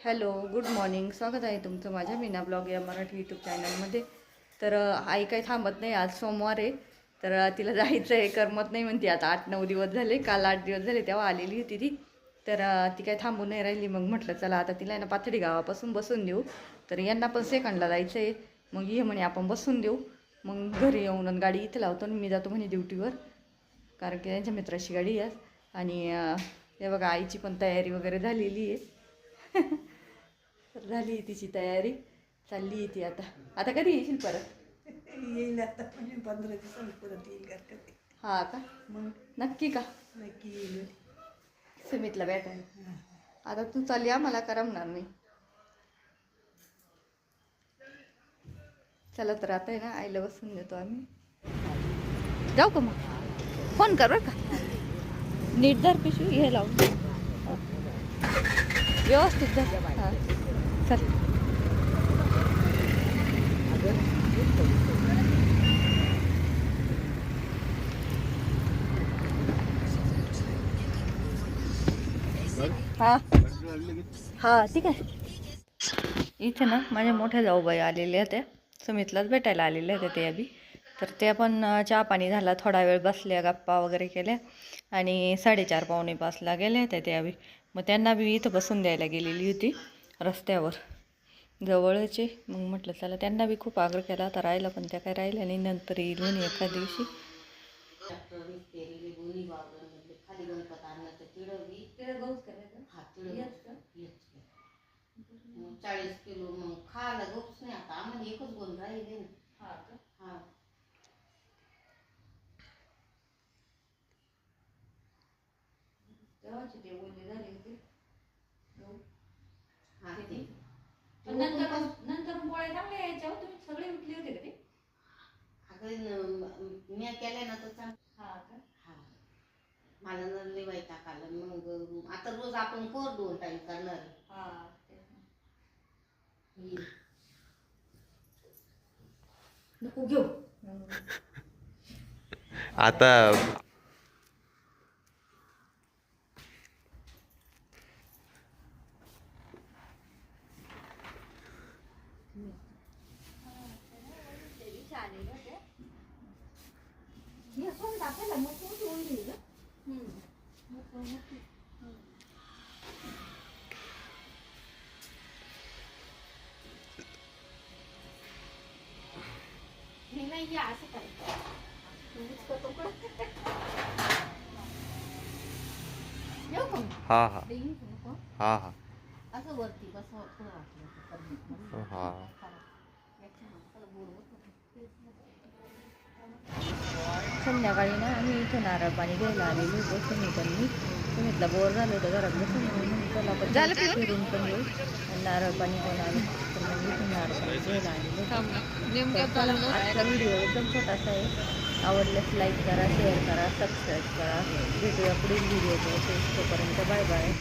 Hello good morning. स्वागत आहे तुमचं माझ्या मीना ब्लॉग या मराठी यूट्यूब चॅनलमध्ये. तर आई काही थांबत नाही आज सोमवार आहे. तर तिला जायचं आहे करमत नाही म्हणते. आता आठ नऊ दिवस झाले काल आठ दिवस झाले तेव्हा आलेली होती ती. तर ती काही थांबून नाही राहिली. मग म्हटलं चला आता तिला ना पाथडी गावापासून बसून देऊ. तर यांना पण सेकंडला जायचं आहे मग ये म्हणे आपण बसून देऊ. मग घरी येऊन आणि गाडी इथे लावतो आणि मी जातो म्हणे ड्युटीवर. कारण की त्यांच्या मित्राची गाडी आहे. आणि हे बघा आईची पण तयारी वगैरे झालेली आहे. तर झाली तिची तयारी चालली ती आता. आता कधी येशील परत? येईल आता म्हणजे पंधरा दिवसांनी परत येईल का हा का? मग? नक्की का? नक्की येईल. सुमितला भेटायला. आता तू चालली आम्हाला करमणार नाही. चला तर आता आहे ना आईला बसून देतो आम्ही. जाऊ का मग? फोन कर बरं का. नीट धर पिशवी हे लावून. व्यवस्थित धर. हा. चल. हा. हा ठीक आहे. इथे ना माझ्या मोठ्या जाऊबाई आलेल्या होत्या. सुमितलाच भेटायला आलेल्या होत्या ते आधी तर त्या पण चहा पाणी झाला थोडा वेळ बसल्या गप्पा वगैरे केल्या. आणि साडेचार पावणे पाचला गेल्या होत्या त्या आधी मग त्यांना बी इथं बसून द्यायला गेलेली होती. रस्त्यावर. जवळचे. मग म्हटलं चला त्यांना बी खूप आग्रह केला आता राहिला पण त्या काय राहिल्या नाही. नंतर येईल म्हणे एका दिवशी. चाळीस किलो मग खायला गप्स नाही आता आम्हाला एकच गोल राहिले ना हा हा नंतर पोळ्या चांगल्या यायच्या हो, तुम्ही सगळे उठले होते का ते? अगं मी केलंय ना तर चांग हा का? हा. मला न लय वैताग आला. मग आता रोज आपण कर दोन टाइम करणार. हा तेच ना. नको घेऊ. आता हे नाही या असं करायचं येऊ का मग? हा हा ते येऊ का नको? हा हा असं वरती बसवा थोडं वाटलं तर करणं. हा याच्या माणसाला बोर होतं. संध्याकाळी ना आम्ही इथे नारळ पाणी घ्यायला आलेलो होतो. सुमित आणि मी. सुमितला बोर झालं होतं घरात बसून. म्हणून चला झालं फिरून पण येऊ. आणि नारळ पाणी घेऊन आलो. तर मग इथे नारळ पाणी घ्यायला आलेलो आजचा व्हिडिओ एकदम छोटासा आहे. आवडल्यास लाईक करा शेअर करा सबस्क्राईब करा. भेटूया पुढील व्हिडिओ तोपर्यंत बाय बाय